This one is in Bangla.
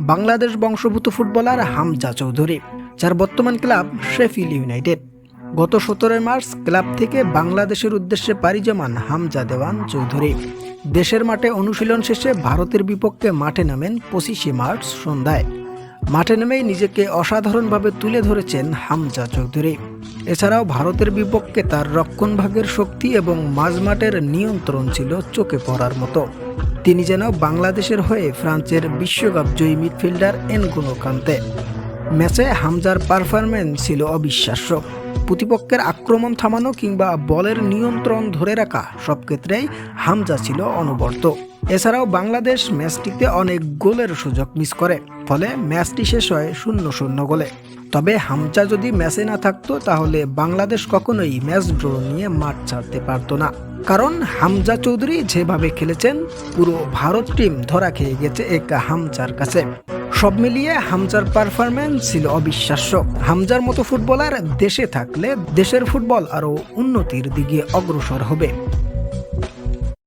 বাংলাদেশ বংশভূত ফুটবলার হামজা চৌধুরী, যার বর্তমান ক্লাব শেফিল ইউনাইটেড। গত সতেরোই মার্চ ক্লাব থেকে বাংলাদেশের উদ্দেশ্যে পাড়ি জমান হামজা দেওয়ান চৌধুরী। দেশের মাঠে অনুশীলন শেষে ভারতের বিপক্ষে মাঠে নামেন পঁচিশে মার্চ সন্ধ্যায়। মাঠে নেমেই নিজেকে অসাধারণভাবে তুলে ধরেছেন হামজা চৌধুরী। এছাড়াও ভারতের বিপক্ষে তার রক্ষণভাগের শক্তি এবং মাঝমাঠের নিয়ন্ত্রণ ছিল চোখে পড়ার মতো। তিনি যেন বাংলাদেশের হয়ে ফ্রান্সের বিশ্বকাপ জয়ী মিডফিল্ডার এনগুনো কান্তে। ম্যাচে হামজার পারফরম্যান্স ছিল অবিশ্বাস্য। প্রতিপক্ষের আক্রমণ থামানো কিংবা বলের নিয়ন্ত্রণ ধরে রাখা সব ক্ষেত্রেই হামজা ছিল অনবর্ত। এছাড়াও বাংলাদেশ ম্যাচটিতে অনেক গোলের সুযোগ মিস করে, ফলে ম্যাচটি শেষ হয় শূন্য শূন্য গোলে। তবে হামজা যদি ম্যাচে না থাকতো, তাহলে বাংলাদেশ কখনোই ম্যাচ ড্র নিয়ে মাঠ ছাড়তে পারতো না। কারণ হামজা চৌধুরী যেভাবে খেলেছেন, পুরো ভারত টিম ধরা খেয়ে গেছে এক হামজার কাছে। সব মিলিয়ে হামজার পারফরম্যান্স ছিল অবিশ্বাস্য। হামজার মতো ফুটবলার দেশে থাকলে দেশের ফুটবল আরও উন্নতির দিকে অগ্রসর হবে।